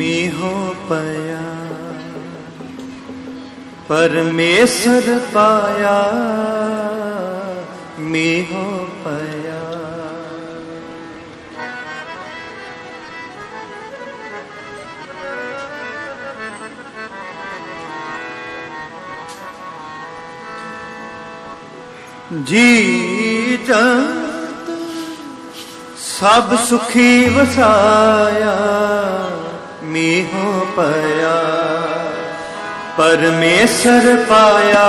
में हो पाया परमेश्वर पाया मैं हो पाया। जी जंत सब सुखी वसाया में हो पाया परमेश्वर पाया।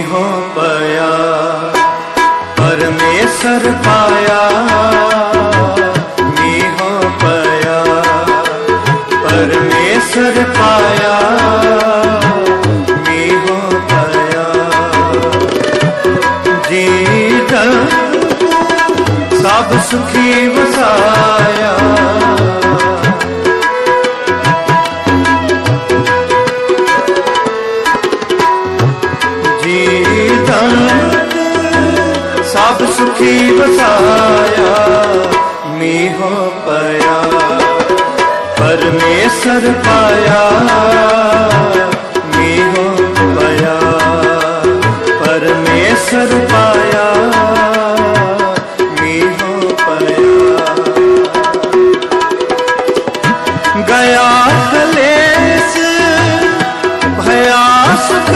हो पाया परमेश्वर पाया। मी हो पाया परमेश्वर पाया। मी हो पाया। जीता सब सुखी बसाया। नसीब साया मैं हो पाया, परमेश्वर पाया मैं हो पाया, परमेश्वर पाया मैं हो पाया। गया कलेश, भया सुख